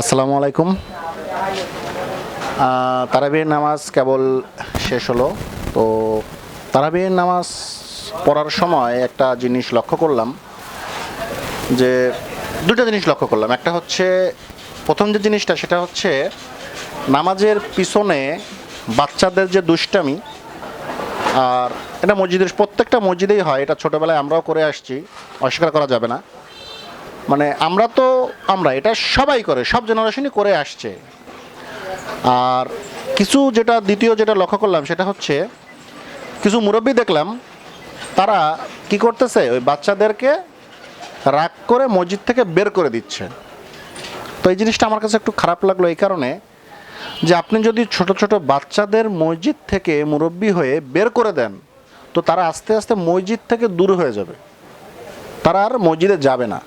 আসসালামু আলাইকুম। তারাবির নামাজ কেবল শেষ হলো। তো তারাবির নামাজ পড়ার সময় একটা জিনিস লক্ষ্য করলাম, যে দুটো জিনিস লক্ষ্য করলাম। একটা হচ্ছে, প্রথম যে জিনিসটা, সেটা হচ্ছে নামাজের পিছনে বাচ্চাদের যে দুষ্টামি, আর এটা মসজিদের, প্রত্যেকটা মসজিদেই হয়, এটা ছোটোবেলায় আমরাও করে আসছি, অস্বীকার করা যাবে না। মানে আমরা তো, আমরা, এটা সবাই করে, সব জেনারেশনই করে আসছে। আর কিছু যেটা, দ্বিতীয় যেটা লক্ষ্য করলাম, সেটা হচ্ছে, কিছু মুরব্বী দেখলাম, তারা কি করতেছে, ওই বাচ্চাদেরকে রাগ করে মসজিদ থেকে বের করে দিচ্ছে। তো এই জিনিসটা আমার কাছে একটু খারাপ লাগল এই কারণে যে আপনি যদি ছোট ছোট বাচ্চাদের মসজিদ থেকে মুরব্বী হয়ে বের করে দেন, তো তারা আস্তে আস্তে মসজিদ থেকে দূর হয়ে যাবে। তারা আর মসজিদে যাবে না।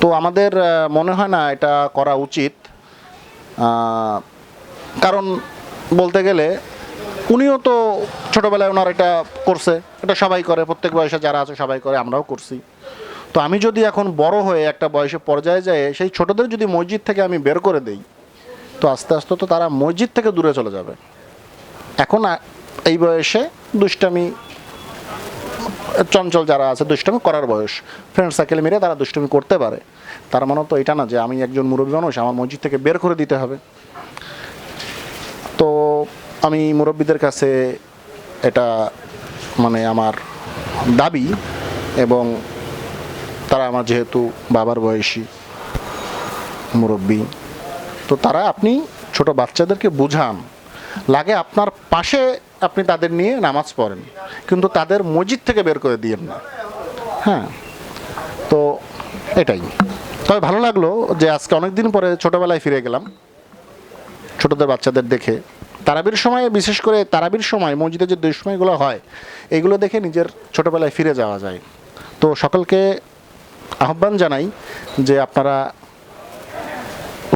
তো আমাদের মনে হয় না এটা করা উচিত। কারণ বলতে গেলে উনিও তো ছোটোবেলায় ওনার এটা করছে, এটা সবাই করে, প্রত্যেক বয়সে যারা আছে সবাই করে, আমরাও করছি। তো আমি যদি এখন বড় হয়ে একটা বয়সে পর্যায়ে যায় সেই ছোটদের যদি মসজিদ থেকে আমি বের করে দেই, তো আস্তে আস্তে তো তারা মসজিদ থেকে দূরে চলে যাবে। এখন এই বয়সে দুষ্টামি চঞ্চল যারা আছে দুষ্টমি করার বয়স। ফ্রেন্ড সার্কেল মিলে তারা দুষ্টমি করতে পারে। তার মানে তো এটা না যে আমি একজন মুরব্বী মানুষ, আমার মসজিদ থেকে বের করে দিতে হবে। তো আমি মুরব্বীদের কাছে এটা মানে আমার দাবি এবং তারা আমার যেহেতু বাবার বয়সী মুরব্বী, তো তারা আপনি ছোট বাচ্চাদেরকে বুঝান। লাগে আপনার পাশে আপনি তাদের নিয়ে নামাজ পড়েন, কিন্তু তাদের মসজিদ থেকে বের করে দিয়েন না। হ্যাঁ তো এটাই। তবে ভালো লাগল যে আজকে অনেক দিন পরে ছোটোবেলায় ফিরে গেলাম, ছোটদের বাচ্চাদের দেখে। তারাবির সময়, বিশেষ করে তারাবির সময়, মসজিদে যে দুঃসময়গুলো হয়, এগুলো দেখে নিজের ছোটোবেলায় ফিরে যাওয়া যায়। তো সকলকে আহ্বান জানাই যে আপনারা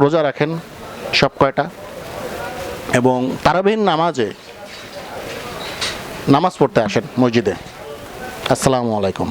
রোজা রাখেন সব কয়টা। এবং তারাবিহীন নামাজে নামাজ পড়তে আসেন মসজিদে। আসসালামু আলাইকুম।